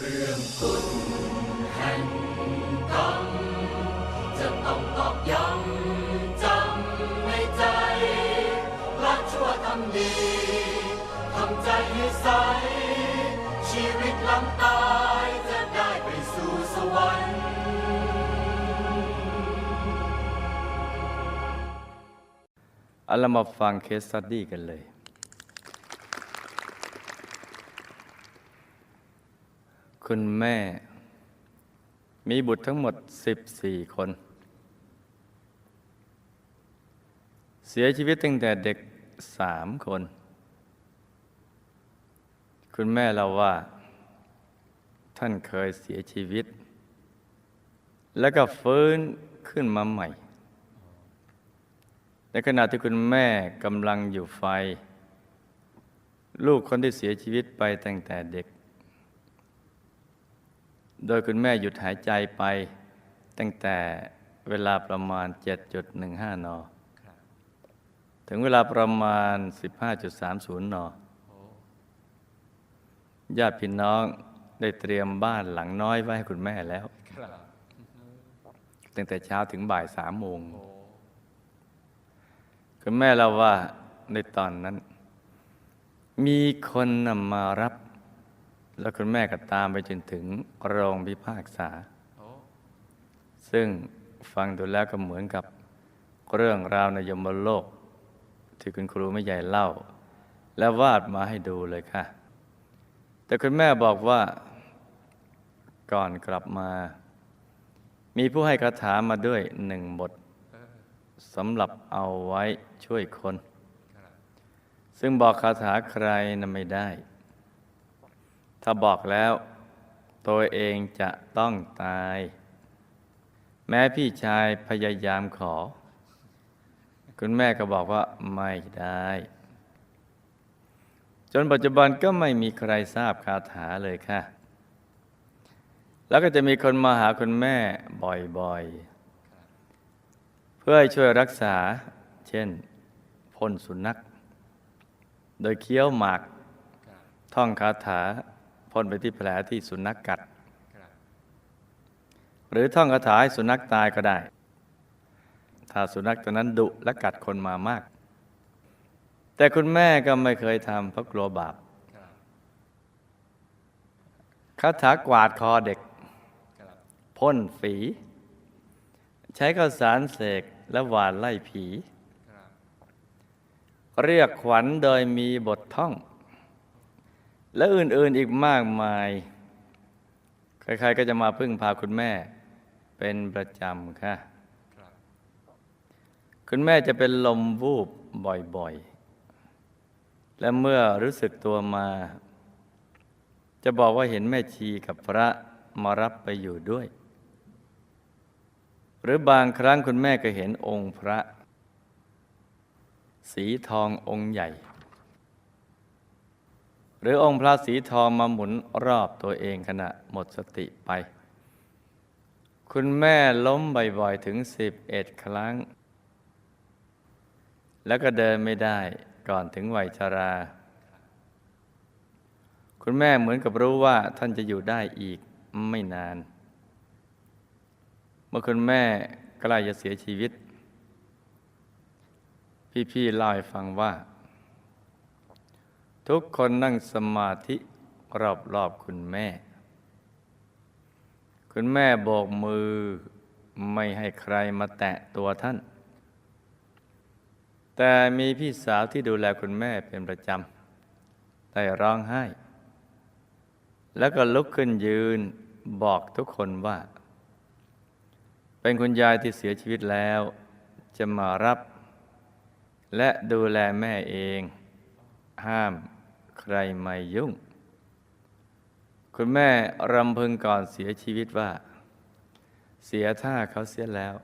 เรื่องกฎแห่งกรรมจะต้องตอกย้ำจำในใจละชั่วทำดีทำใจให้ใส ชีวิตหลังตายจะได้ไปสู่สวรรค์เอาเรามาฟังเคสสต u d ดี้กันเลย คุณแม่ มีบุตรทั้งหมด 14 คน เสียชีวิตตั้งแต่เด็กสามคน คุณแม่เราว่า ท่านเคยเสียชีวิต แล้วก็ฟื้นขึ้นมาใหม่ ในขณะที่คุณแม่กำลังอยู่ไฟ ลูกคนที่เสียชีวิตไปตั้งแต่เด็ก โดยคุณแม่หยุดหายใจไป ตั้งแต่เวลาประมาณ 7.15 น ถึงเวลาประมาณ 15.30 น ญาติพี่น้องได้เตรียมบ้านหลังน้อยไว้ให้คุณแม่แล้ว ตั้งแต่เช้าถึงบ่ายสามโมง คุณแม่เราว่าในตอนนั้น มีคนนำมารับ แล้วคุณแม่ก็ตามไปจนถึงโรงพิพากษา ซึ่งฟังดูแล้วก็เหมือนกับเรื่องราวในยมโลก ที่คุณครูไม่ใหญ่เล่า และวาดมาให้ดูเลยค่ะ แต่คุณแม่บอกว่า ก่อนกลับมา มีผู้ให้คาถามาด้วยหนึ่งบทสำหรับเอาไว้ช่วยคน ซึ่งบอกคาถาใครนะไม่ได้ ถ้าบอกแล้ว ตัวเองจะต้องตาย แม้พี่ชายพยายามขอ คุณแม่ก็บอกว่าไม่ได้ จนปัจจุบันก็ไม่มีใครทราบคาถาเลยค่ะ แล้วก็จะมีคนมาหาคุณแม่บ่อยๆ เพื่อช่วยรักษา เช่นพ่นสุนัข โดยเคี้ยวหมากท่องคาถา พ่นไปที่แผลที่สุนัขกกัด หรือท่องคาถาให้สุนัขตายก็ได้ ถ้าสุนัขตัวนั้นดุและกัดคนมามาก แต่คุณแม่ก็ไม่เคยทำเพราะกลัวบาปคาถากวาดคอเด็ก พ่นฝี ใช้ข้าวสารเสกและหวานไล่ผี เรียกขวัญโดยมีบทท่อง และอื่นๆอีกมากมาย ใครๆก็จะมาพึ่งพาคุณแม่เป็นประจำค่ะ คุณแม่จะเป็นลมวูบบ่อยๆ และเมื่อรู้สึกตัวมา จะบอกว่าเห็นแม่ชีกับพระมารับไปอยู่ด้วย หรือบางครั้งคุณแม่ก็เห็นองค์พระ สีทององค์ใหญ่ หรือองค์พระสีทองมาหมุนรอบตัวเองขณะหมดสติไป คุณแม่ล้มบ่อยๆ ถึง 11 ครั้ง แล้วก็เดินไม่ได้ก่อนถึงวัยชรา คุณแม่เหมือนกับรู้ว่าท่านจะอยู่ได้อีกไม่นาน เมื่อคุณแม่ใกล้จะเสียชีวิต พี่ๆเล่าให้ฟังว่า ทุกคนนั่งสมาธิรอบๆคุณแม่ คุณแม่โบกมือไม่ให้ใครมาแตะตัวท่าน แต่มีพี่สาวที่ดูแลคุณแม่เป็นประจำได้ร้องไห้ แล้วก็ลุกขึ้นยืนบอกทุกคนว่า เป็นคุณยายที่เสียชีวิตแล้ว จะมารับ และดูแลแม่เอง ห้าม ใครไม่ยุ่ง คุณแม่รำพึงก่อนเสียชีวิตว่า เสียท่าเขาเสียแล้ว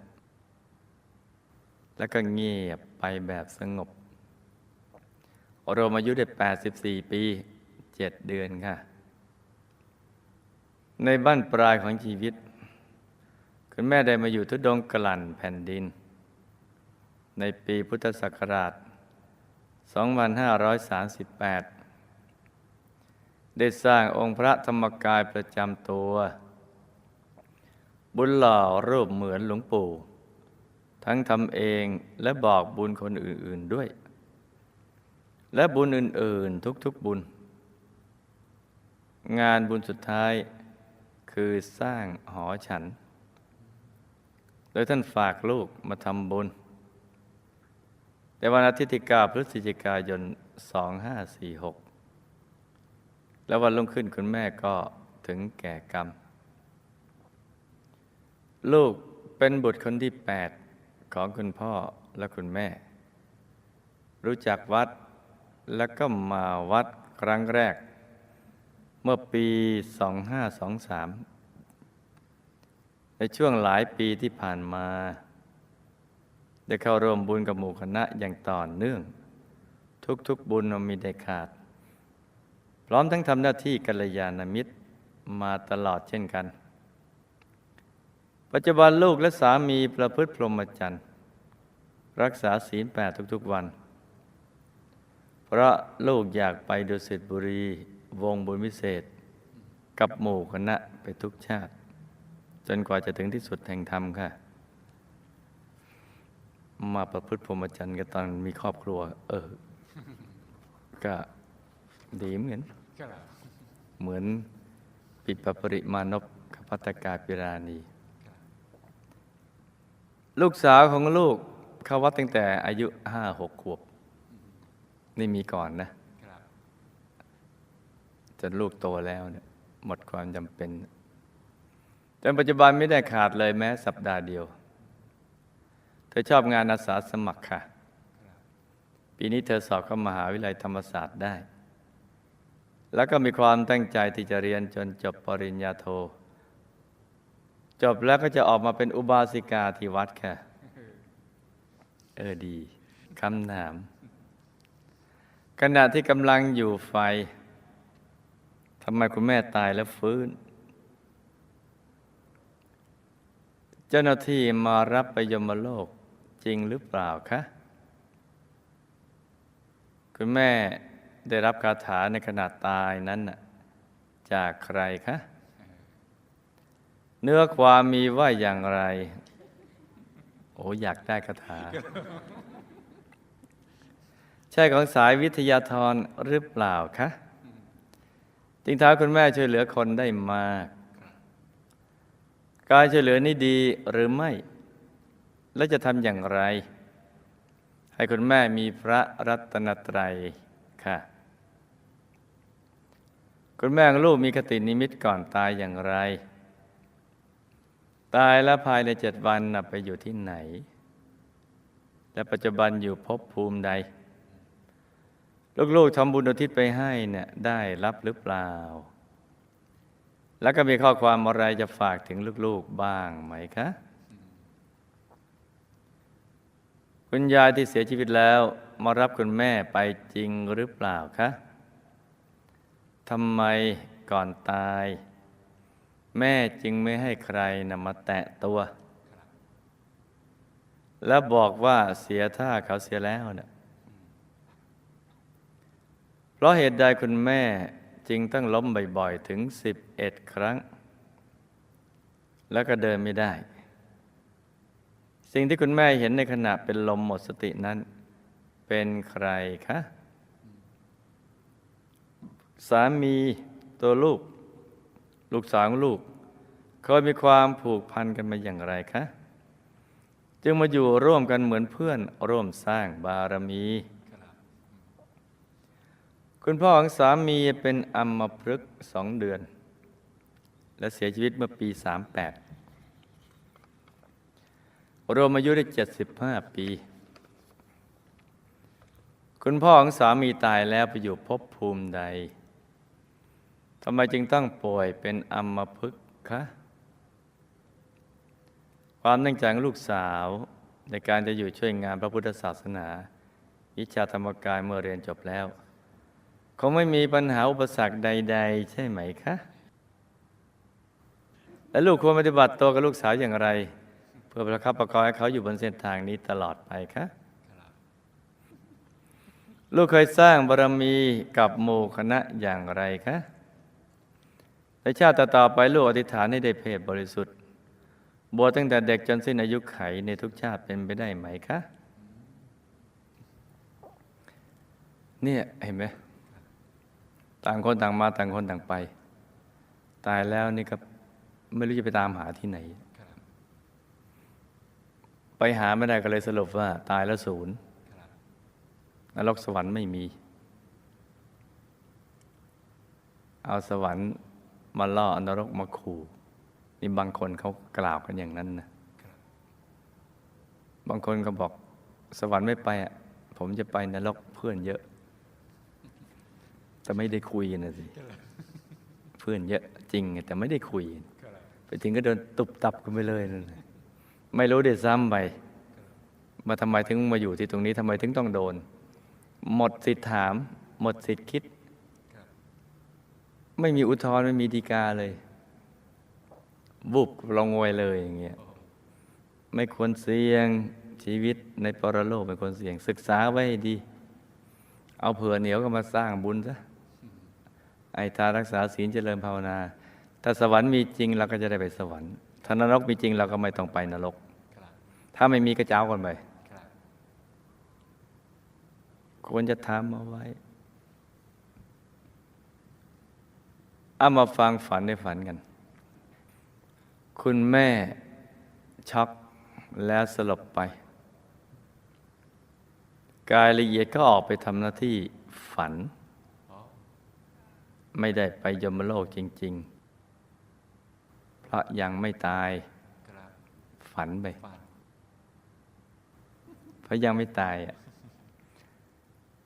แล้วก็เงียบไปแบบสงบรมอายุได้ 84 ปี 7 เดือนค่ะ ในบ้านปลายของชีวิต คุณแม่ได้มาอยู่ทุดงกลั่นแผ่นดิน ในปีพุทธศักราช 2538 ได้สร้างองค์พระธรรมกายประจำตัว บุญหล่อรูปเหมือนหลวงปู่ ทั้งทำเองและบอกบุญคนอื่น ๆด้วย และบุญอื่น ๆ ทุก ๆ บุญ งานบุญสุดท้ายคือสร้างหอฉัน โดยท่านฝากลูกมาทำบุญในวันอาทิตย์ที่9พฤศจิกายน 2546 แล้ววันรุ่งขึ้นคุณแม่ก็ถึงแก่กรรม ลูกเป็นบุตรคนที่ 8 ของคุณพ่อและคุณแม่ รู้จักวัดแล้วก็มาวัดครั้งแรก เมื่อปี 2523 ในช่วงหลายปีที่ผ่านมา ได้เข้าร่วมบุญกับหมู่คณะอย่างต่อเนื่อง ทุกๆบุญมีได้ขาด ร้อมทั้งทำหน้าที่กัลยาณมิตรมาตลอดเช่นกัน ปัจจุบันลูกและสามีประพฤติพรหมจรรย์ รักษาศีลแปดทุกๆวัน เพราะลูกอยากไปดุสิตบุรีวงบุญวิเศษ กับหมู่คณะไปทุกชาติ จนกว่าจะถึงที่สุดแห่งธรรมค่ะ มาประพฤติพรหมจรรย์กันตอนมีครอบครัว เออ ก็ ดีเหมือนเหมือนปิดปปริมานพกับพัตกาปิราณี ลูกสาวของลูกเข้าวัดตั้งแต่อายุห้าหกขวบ นี่มีก่อนนะจนลูกโตแล้วเนี่ยหมดความจำเป็นจนปัจจุบันไม่ได้ขาดเลยแม้สัปดาห์เดียว เธอชอบงานอาสาสมัครค่ะ ปีนี้เธอสอบเข้ามหาวิทยาลัยธรรมศาสตร์ได้ แล้วก็มีความตั้งใจที่จะเรียนจนจบปริญญาโท จบแล้วก็จะออกมาเป็นอุบาสิกาที่วัดค่ะ เออดีคำถาม ขณะที่กำลังอยู่ไฟทำไมคุณแม่ตายแล้วฟื้น เจ้าหน้าที่มารับไปยมโลกจริงหรือเปล่าคะ คุณแม่ ได้รับคาถาในขณะตายนั้นน่ะจากใครคะ เนื้อความมีว่าอย่างไร โอ้อยากได้คาถา ใช่ของสายวิทยาธรหรือเปล่าคะจริงท้าคุณแม่ช่วยเหลือคนได้มาก การช่วยเหลือนี่ดีหรือไม่ และจะทำอย่างไร ให้คุณแม่มีพระรัตนตรัย ค่ะ คุณแม่งลูกมีคตินิมิตก่อนตายอย่างไร ตายแล้วภายในเจ็ดวันน่ะไปอยู่ที่ไหน และปัจจุบันอยู่ภพภูมิใด ลูกๆทำบุญอุทิศไปให้เนี่ยได้รับหรือเปล่า แล้วก็มีข้อความอะไรจะฝากถึงลูกๆบ้างไหมคะคุณยายที่เสียชีวิตแล้ว มารับคุณแม่ไปจริงหรือเปล่าคะทำไมก่อนตาย แม่จึงไม่ให้ใครนำมาแตะตัว แล้วบอกว่าเสียท่าเขาเสียแล้วเนะ่ะเพราะเหตุใดคุณแม่จึงต้องล้มบ่อยๆ ถึง11ครั้ง แล้วก็เดินไม่ได้ สิ่งที่คุณแม่เห็นในขณะเป็นลมหมดสตินั้น เป็นใครคะสามีตัวลูก ลูกสาวของลูก เคยมีความผูกพันกันมาอย่างไรคะ จึงมาอยู่ร่วมกันเหมือนเพื่อนร่วมสร้างบารมี คุณพ่อของสามีเป็นอัมพฤกษ์สองเดือน และเสียชีวิตเมื่อปี 38 รวมอายุได้ 75 ปี คุณพ่อของสามีตายแล้วไปอยู่ภพภูมิใดทำไมจึงต้องป่วยเป็นอัมพฤกษ์คะความตั้งใจของลูกสาวในการจะอยู่ช่วยงานพระพุทธศาสนา วิชาธรรมกายเมื่อเรียนจบแล้วคงไม่มีปัญหาอุปสรรคใด ๆ ใช่ไหมคะ และลูกควรปฏิบัติตัวกับลูกสาวอย่างไร เพื่อประคับประคองให้เขาอยู่บนเส้นทางนี้ตลอดไปคะ ลูกเคยสร้างบารมีกับหมู่คณะอย่างไรคะในชาติต่อไปลูกอธิษฐานให้ได้เพศบริสุทธิ์บวชตั้งแต่เด็กจนสิ้นอายุไขในทุกชาติเป็นไปได้ไหมคะ เนี่ยเห็นไหมต่างคนต่างมาต่างคนต่างไป ตายแล้วนี่ก็ไม่รู้จะไปตามหาที่ไหน ไปหาไม่ได้ก็เลยสรุปว่า ตายแล้วศูนย์ รกสวรรค์ไม่มี เอาสวรรค์มาล่ออนรกมาขู่นี่บางคนเขากล่าวกันอย่างนั้นนะบางคนก็บอกสวรรค์ไม่ไปอะผมจะไปนรกเพื่อนเยอะ แต่ไม่ได้คุยนะสิเพื่อนเยอะจริง แต่ไม่ได้คุย ไปถึงก็เดินตุบตับกันไปเลยนั่นน่ะไม่รู้เด็ดซ้ำไปมาทำไมถึงมาอยู่ที่ตรงนี้ทำไมถึงต้องโดน หมดสิทธิ์ถาม หมดสิทธิ์คิด ไม่มีอุทธรณ์ไม่มีดีกาเลยบุบลงงวยเลยอย่างเงี้ยไม่ควรเสี่ยงชีวิตในปรโลกไม่ควรเสี่ยง ศึกษาไว้ให้ดี เอาเผื่อเหนียวก็มาสร้างบุญซะไอ้ทานรักษาศีลเจริญภาวนา ถ้าสวรรค์มีจริงเราก็จะได้ไปสวรรค์ถ้านรกมีจริงเราก็ไม่ต้องไปนรก ถ้าไม่มีก็เจ้ากันไป ควรจะทำเอาไว้เอามาฟังฝันในฝันกัน คุณแม่ช็อกแล้วสลบไป กายละเอียดก็ออกไปทำหน้าที่ฝัน ไม่ได้ไปยมโลกจริง ๆ เพราะยังไม่ตาย ฝันไปเพราะยังไม่ตายอะ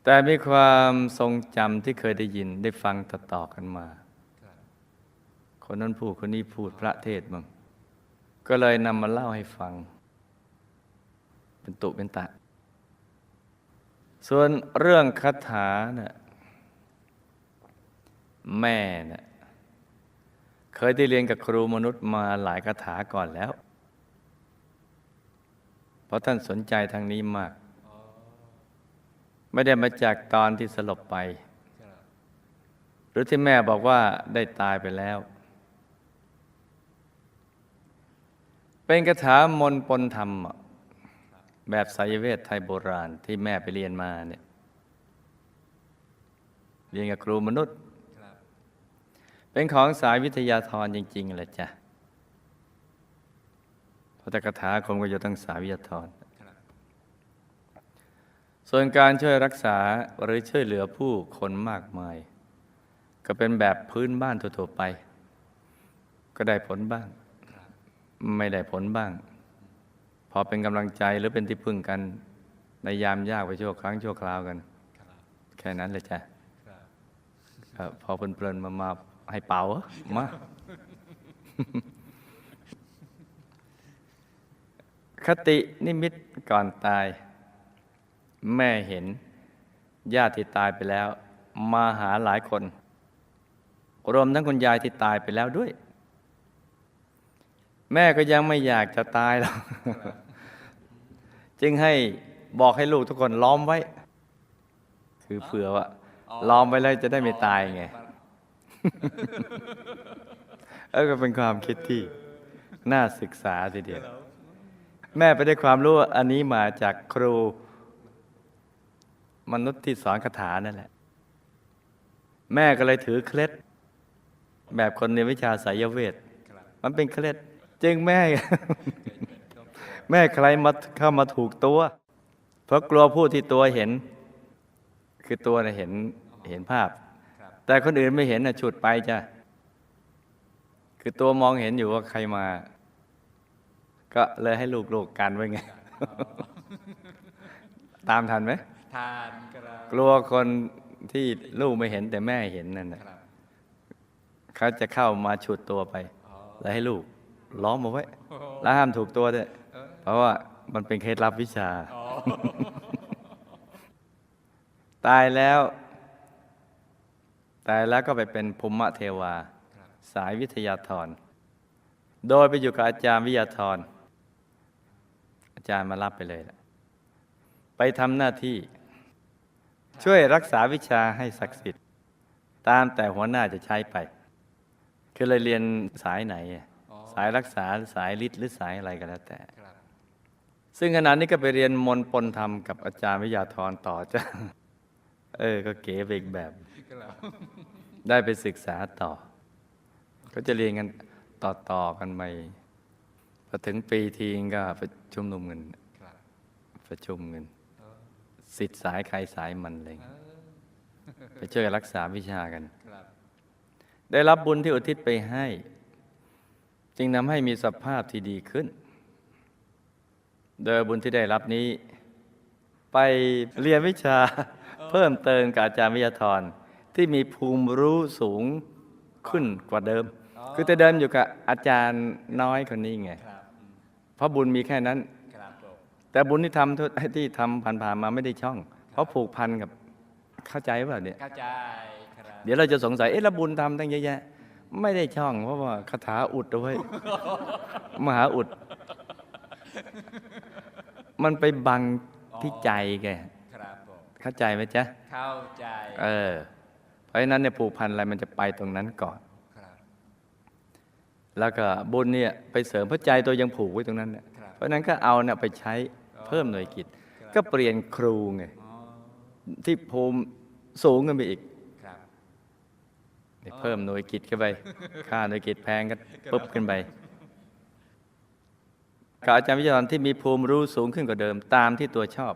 แต่มีความทรงจำที่เคยได้ยินได้ฟังต่อๆกันมา คนนั้นพูดคนนี้พูดพระเทศน์บ้งก็เลยนำมาเล่าให้ฟัง เป็นตุเป็นตะ ส่วนเรื่องคาถาเนี่ยแม่เนี่ยเคยได้เรียนกับครูมนุษย์มาหลายคาถาก่อนแล้ว เพราะท่านสนใจทางนี้มาก ไม่ได้มาจากตอนที่สลบไป หรือที่แม่บอกว่าได้ตายไปแล้ว เป็นคาถามนต์ปนธรรม แบบไสยเวทไทยโบราณที่แม่ไปเรียนมาเนี่ยเรียนกับครูมนุษย์ เป็นของสายวิทยาธรจริงๆแหละจ้ะเพราะต่คาถาคงก็จะต้องสายวิทยาธร ส่วนการช่วยรักษาหรือช่วยเหลือผู้คนมากมาย ก็เป็นแบบพื้นบ้านทั่วๆไป ก็ได้ผลบ้าง ไม่ได้ผลบ้าง พอเป็นกำลังใจหรือเป็นที่พึ่งกัน ในยามยากไปชั่วครั้งชั่วคราวกัน แค่นั้นเลยจ้ะเอ่อพอเพลินๆมามาให้เป่าเหรอมาคตินิมิตก่อนตาย แม่เห็นญาติที่ตายไปแล้ว มาหาหลายคน รวมทั้งคุณยายที่ตายไปแล้วด้วย แม่ก็ยังไม่อยากจะตายหรอกจึงให้บอกให้ลูกทุกคนล้อมไว้ คือเผื่อว่าล้อมไว้แล้วจะได้ไม่ตายไงเออก็เป็นความคิดที่น่าศึกษาทีเดียว แม่ไปได้ความรู้อันนี้มาจากครู มนุษย์ที่สอนคาถานั่นแหละ แม่ก็เลยถือเคล็ด แบบคนในวิชาสายเวท มันเป็นเคล็ด จึงแม่ แม่ใครมาเข้ามาถูกตัว เพราะกลัวผู้ที่ตัวเห็น คือตัวน่ะเห็นเห็นภาพ แต่คนอื่นไม่เห็นน่ะฉุดไปจ้ะคือตัวมองเห็นอยู่ว่าใครมา ก็เลยให้ลูกๆกันไว้ไง ตามทันไหม ทานกระกลัวคนที่ลูกไม่เห็นแต่แม่เห็นนั่นน่ะครับเขาจะเข้ามาฉุดตัวไปอ๋อแล้วให้ลูกล้อมเอาไว้โอ้โหแล้วห้ามถูกตัวด้วยเออเพราะว่ามันเป็นเคล็ดลับวิชาอ๋อตายแล้ว ตายแล้วก็ไปเป็นภูมิเทวา สายวิทยาธร โดยไปอยู่กับอาจารย์วิทยาธร อาจารย์มารับไปเลยล่ะไปทำหน้าที่ ช่วยรักษาวิชาให้ศักดิ์สิทธิ์ ตามแต่หัวหน้าจะใช้ไป คือเลยเรียนสายไหนอะอ๋อสายรักษาหรือสายฤทธิ์หรือสายอะไรก็แล้วแต่ครับซึ่งขณะนี้ก็ไปเรียนมนต์ปนธรรมกับอาจารย์วิทยาธรต่อจ้ะเออ ก็เก๋ไปอีกแบบครับได้ไปศึกษาต่อ ก็จะเรียนกันต่อต่อๆกันไปพอถึงปีทีงก็ประชุมนุมเงินครับประชุมเงินเออ สิทธิ์สายใครสายมันอะไรอย่างเอเงี้ยอไปช่วยกันรักษาวิชากันครับได้รับบุญที่อุทิศไปให้ จึงทำให้มีสภาพที่ดีขึ้น โดยบุญที่ได้รับนี้ ไปเรียนวิชาเพิ่มเติมกับอาจารย์วิทยาธรที่มีภูมิรู้สูงขึ้นกว่าเดิม คือแต่เดิมอยู่กับอาจารย์น้อยคนนี้ไงครับอืมเพราะบุญมีแค่นั้นครับผม แต่บุญที่ทำทุที่ทำผ่านๆมาไม่ได้ช่อง เพราะผูกพันกับเข้าใจเปล่าเนี่ยเข้าใจครับเดี๋ยวเราจะสงสัยเอ๊ะแล้วบุญทำตั้งเยอะแยะ ไม่ได้ช่อง เพราะว่าคาถาอุดเอาไว้มหาอุด มันไปบังที่ใจแกครับผมเข้าใจไหมจ๊ะเข้าใจเออเพราะฉะนั้นเนี่ยผูกพันอะไรมันจะไปตรงนั้นก่อนครับแล้วก็บุญเนี่ยไปเสริมเพราะใจตัวยังผูกไว้ตรงนั้นเนี่ยครับเพราะฉะนั้นก็เอาเนี่ยไปใช้ เพิ่มหน่วยกิจ ก็เปลี่ยนครูไงอ๋อที่ภูมิสูงขึ้นไปอีกครับเพิ่มหน่วยกิจเข้าไป ค่าหน่วยกิจแพงก็ปุ๊บขึ้นไปกับอาจารย์วิจารณ์ที่มีภูมิรู้สูงขึ้นกว่าเดิมตามที่ตัวชอบ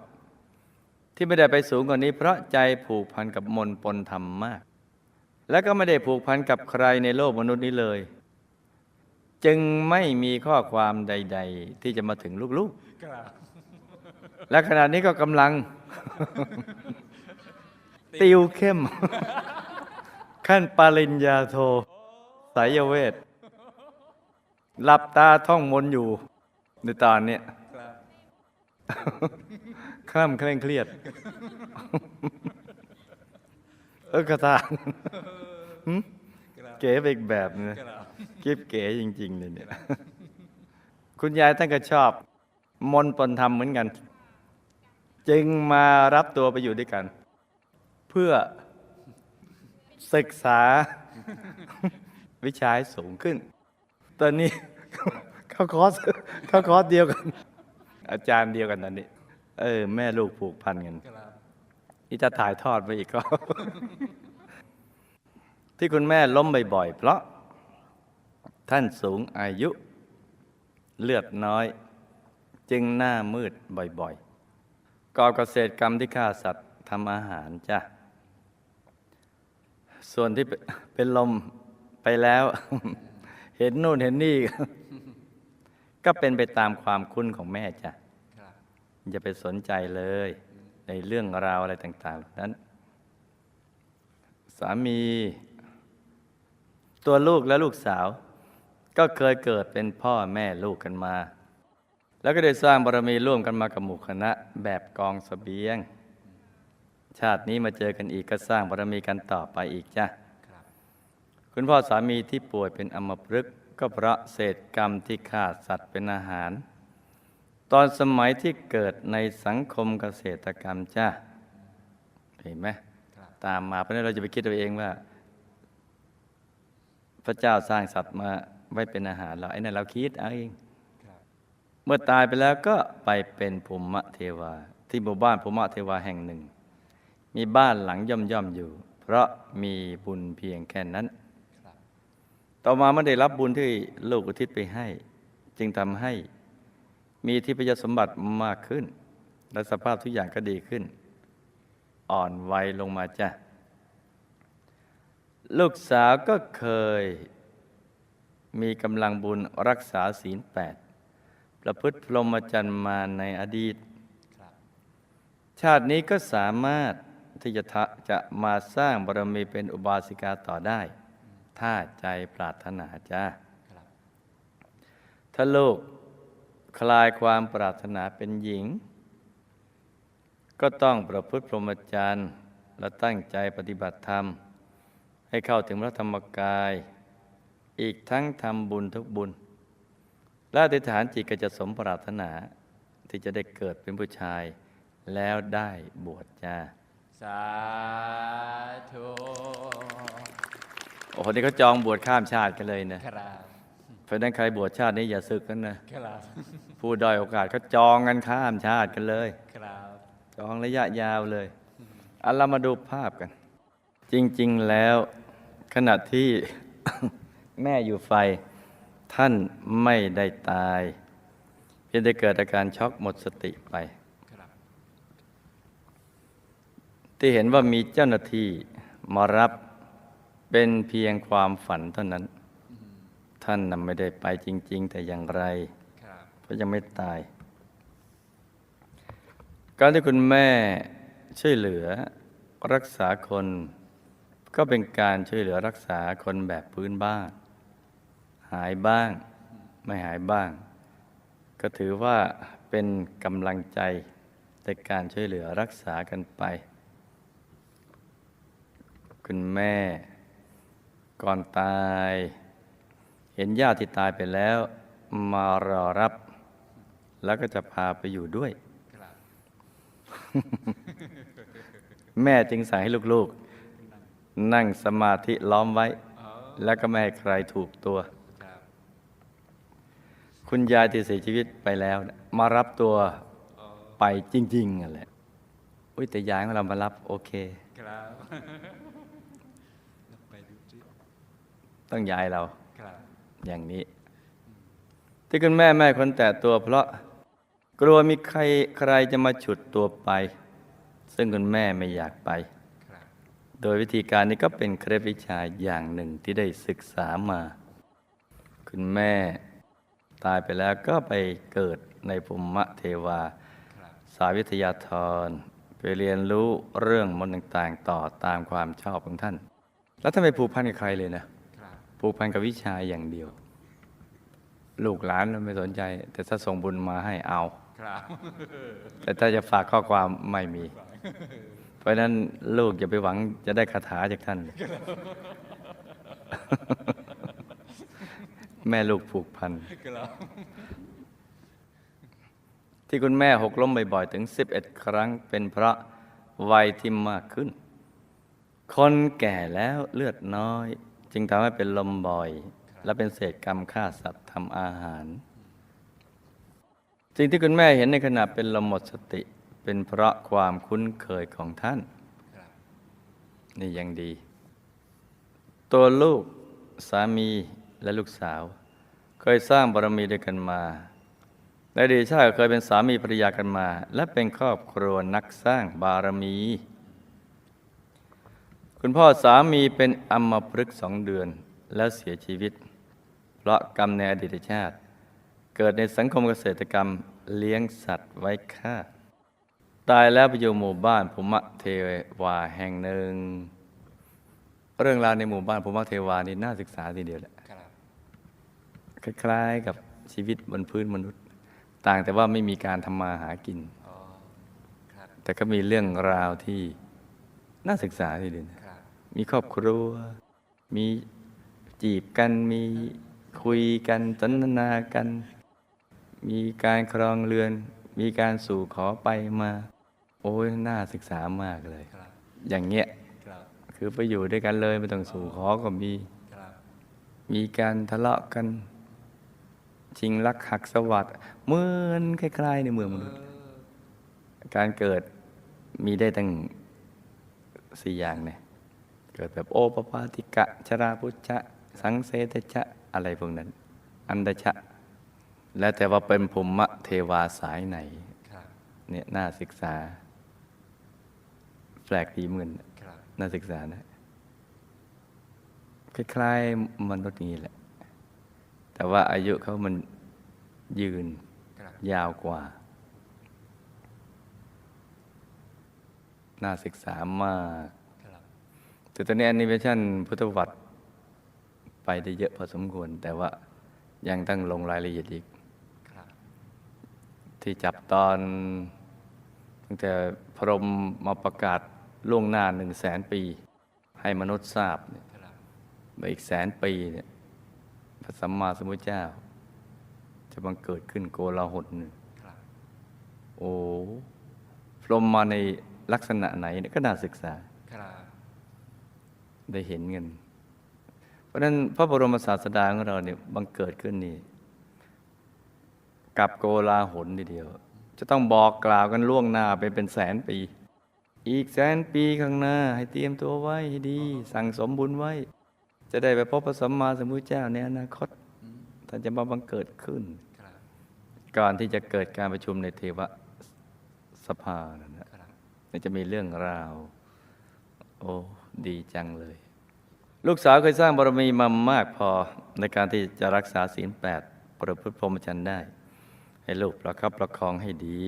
ที่ไม่ได้ไปสูงกว่านี้ เพราะใจผูกพันกับมนต์ปนธรรมมาก และก็ไม่ได้ผูกพันกับใครในโลกมนุษย์นี้เลย จึงไม่มีข้อความใด ๆ ที่จะมาถึงลูกครับๆ และขณะนี้ก็กำลัง ติวเข้ม ขั้นปริญญาโท สายเวทหลับตาท่องมนต์อยู่ ในตอนเนี้ยครับข้ามเคร่งเครียด เออกระตาเก๋ไปอีกแบบนึงนะครับกิฟเก๋จริง ๆ เลยเนี่ย คุณยายท่านก็ชอบ มนต์ปนธรรมเหมือนกัน จึงมารับตัวไปอยู่ด้วยกัน เพื่อศึกษาวิชาสูงขึ้น ตอนนี้เข้าคอร์สเข้าคอร์สเดียวกัน อาจารย์เดียวกันตอนนี้ เออ แม่ลูกผูกพันกันนี่จะถ่ายทอดไปอีกก็ ที่คุณแม่ล้มบ่อยๆเพราะ ท่านสูงอายุ เลือดน้อย จึงหน้ามืดบ่อยๆ ก่อเกษตรกรรมที่ฆ่าสัตว์ทำอาหารจ้ะ ส่วนที่เป็นลมไปแล้ว เห็นนู่นเห็นนี่ ก็เป็นไปตามความคุ้นของแม่จ้ะอย่าไปสนใจเลย ในเรื่องราวอะไรต่างๆนั้น สามี ตัวลูกและลูกสาว ก็เคยเกิดเป็นพ่อแม่ลูกกันมา แล้วก็ได้สร้างบารมีร่วมกันมากับหมู่คณะแบบกองสเสบียง ชาตินี้มาเจอกันอีกก็สร้างบารมีกันต่อไปอีกจ้ะค,คุณพ่อสามีที่ป่วยเป็นอมพฤกษ์ก็เพราะเศษกรรมที่ฆ่าสัตว์เป็นอาหาร ตอนสมัยที่เกิดในสังคมเกษตรกรรมจ้าเห็นไหมตามมาเพราะนั้นเราจะไปคิดเอาเองว่า พระเจ้าสร้างสัตว์มาไว้เป็นอาหารเราไอ้นั่นเราคิดเอาเอง มื่อตายไปแล้วก็ไปเป็นภูมิเทวา ที่หมู่บ้านภูมิเทวาแห่งหนึ่ง มีบ้านหลังย่อมย่อมอยู่ เพราะมีบุญเพียงแค่นั้น ต่อมาไม่ได้รับบุญที่ลูกอุทิศไปให้ จึงทำให้มีทิพยสมบัติมากขึ้น และสภาพทุกอย่างก็ดีขึ้น อ่อนวัยลงมาจ้ะ ลูกสาวก็เคย มีกำลังบุญรักษาศีลแปด ประพฤติพรหมจรรย์มาในอดีต ชาตินี้ก็สามารถที่จะจะมาสร้างบารมีเป็นอุบาสิกาต่อได้ ถ้าใจปรารถนาจ้าถ้าลูกคลายความปรารถนาเป็นหญิง ก็ต้องประพฤติพรหมจรรย์และตั้งใจปฏิบัติธรรม ให้เข้าถึงพระธรรมกาย อีกทั้งทำบุญทุกบุญ และอธิษฐานจิตก็จะสมปรารถนา ที่จะได้เกิดเป็นผู้ชาย แล้วได้บวชจ้า สาธุโโอ้โหนี่เขาจองบวชข้ามชาติกันเลยนะ ครับเพราะฉะนั้นใครบวชชาตินี้อย่าศึกกันนะ ครับผู้ด้อยโอกาสเขาจองกันข้ามชาติกันเลย ครับจองระยะยาวเลยเอาเรามาดูภาพกัน จริง ๆ แล้วขณะที่ แม่อยู่ไฟ ท่านไม่ได้ตาย เพียงแต่เกิดอาการช็อกหมดสติไป ที่เห็นว่ามีเจ้าหน้าที่มารับเป็นเพียงความฝันเท่านั้น ท่านนำไม่ได้ไปจริง ๆ แต่อย่างไร เพราะยังไม่ตาย การที่คุณแม่ช่วยเหลือรักษาคน ก็เป็นการช่วยเหลือรักษาคนแบบพื้นบ้าน หายบ้าง ไม่หายบ้าง ก็ถือว่าเป็นกำลังใจในการช่วยเหลือรักษากันไป คุณแม่ ก่อนตาย เห็นญาติที่ตายไปแล้ว มารอรับ แล้วก็จะพาไปอยู่ด้วย แม่จึงสั่งให้ลูกๆ นั่งสมาธิล้อมไว้ แล้วก็ไม่ให้ใครถูกตัว ครับคุณยายที่เสียชีวิตไปแล้วเนี่ยมารับตัวอ๋อไปจริงๆนั่นแหละอุ้ยแต่ยายของเรามารับโอเคครับไปดูสิต้องยายเราครับอย่างนี้ ที่คุณแม่แม่คนแตะตัว เพราะกลัวมีใครใครจะมาฉุดตัวไป ซึ่งคุณแม่ไม่อยากไปครับโดยวิธีการนี้ก็เป็นเคล็ดวิชาอย่างหนึ่งที่ได้ศึกษามา คุณแม่ ตายไปแล้วก็ไปเกิดในภูมิเทวาครับสายวิทยาธรไปเรียนรู้เรื่องมนต์ต่างๆ ต่อตามความชอบของท่าน แล้วท่านไม่ผูกพันกับใครเลยนะครับผูกพันกับวิชาอย่างเดียว ลูกหลานไม่สนใจ แต่ถ้าส่งบุญมาให้เอาครับแต่ถ้าจะฝากข้อความไม่มี เพราะฉะนั้นลูกอย่าไปหวังจะได้คาถาจากท่าน แม่ลูกผูกพันครับที่คุณแม่หกล้มบ่อยๆ ถึง 11 ครั้งเป็นเพราะวัยที่มากขึ้น คนแก่แล้วเลือดน้อย จึงทำให้เป็นลมบ่อย และเป็นเศษกรรมฆ่าสัตว์ทำอาหาร สิ่งที่คุณแม่เห็นในขณะเป็นลมหมดสติ เป็นเพราะความคุ้นเคยของท่านครับนี่ยังดี ตัวลูกสามี และลูกสาว เคยสร้างบารมีด้วยกันมาในอดีตชาติเคยเป็นสามีภรรยากันมา และเป็นครอบครัวนักสร้างบารมี คุณพ่อสามีเป็นอัมพฤกษ์สองเดือน แล้วเสียชีวิต เพราะกรรมในอดีตชาติ เกิดในสังคมเกษตรกรรมเลี้ยงสัตว์ไว้ฆ่า ตายแล้วไปอยู่หมู่บ้านภูมะเทวาแห่งหนึ่ง เรื่องราวในหมู่บ้านภูมะเทวานี่น่าศึกษาทีเดียวแหละ ครับคล้ายๆ กับชีวิตบนพื้นมนุษย์ ต่างแต่ว่าไม่มีการทำมาหากินอ๋อครับแต่ก็มีเรื่องราวที่น่าศึกษาทีเดียวนะครับมีครอบครัว มีจีบกัน มีคุยกันสนทนากัน มีการครองเรือน มีการสู่ขอไปมา โอ้ยน่าศึกษามากเลยครับอย่างเงี้ยครับคือไปอยู่ด้วยกันเลยไม่ต้องสู่ขอก็มีครับมีการทะเลาะกัน ชิงรักหักสวัสดเหมือนคล้ายๆ ในเมืองมนุษย์ การเกิดมีได้ตั้งสี่อย่างเนี่ยเกิดแบบโอปปาติกะ ชราพุชชะสังเสตชะ อะไรพวกนั้น อันดชะ แล้วแต่ว่าเป็นภูมิเทวาสายไหนครับเนี่ยน่าศึกษา แปลกดีเหมือนครับน่าศึกษานะคล้ายๆมนุษย์นี้แหละ แต่ว่าอายุเขามันยืนครับยาวกว่า น่าศึกษามากครับแต่ตอนนี้แอนิเมชันพุทธวัตรไปได้เยอะพอสมควร แต่ว่ายังต้องลงรายละเอียดอีกครับที่จับตอนตั้งแต่พรหมมาประกาศล่วงหน้าหนึ่งแสนปี ให้มนุษย์ทราบเนี่ยครับมาอีกแสนปีเนี่ยพ ระสัมมาสัมพุทธเจ้า จะบังเกิดขึ้นโกลาหลเนี่ยครับโอ้พรหมมาในลักษณะไหนเนี่ยก็น่าศึกษาครับได้เห็นกัน เพราะฉะนั้นพระบรมศาสดาของเราเนี่ยบังเกิดขึ้นนี่กับโกลาหลทีเดียว จะต้องบอกกล่าวกันล่วงหน้าไปเป็นแสนปี อีกแสนปีข้างหน้า ให้เตรียมตัวไว้ให้ดี สั่งสมบุญไว้ จะได้ไปพบพระสัมมาสัมพุทธเจ้าในอนาคตท่านจะมาบังเกิดขึ้น ก่อนที่จะเกิดการประชุมในเทวสภานั่นนะจะมีเรื่องราว โอ้ดีจังเลย ลูกสาวเคยสร้างบารมีมามากพอในการที่จะรักษาศีลแปดประพฤติพรหมจรรย์ได้ ให้ลูกประคับประคองให้ดี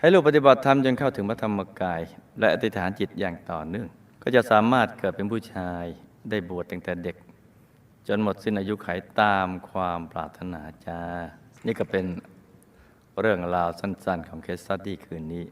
ให้ลูกปฏิบัติธรรมจนเข้าถึงพระธรรมกาย และอธิษฐานจิตอย่างต่อเนื่อง ก็จะสามารถเกิดเป็นผู้ชาย ได้บวชตั้งแต่เด็ก จนหมดสิ้นอายุไขตามความปรารถนาจ้า นี่ก็เป็นเรื่องราวสั้น ๆ ของเคสสตดี้คืนนี้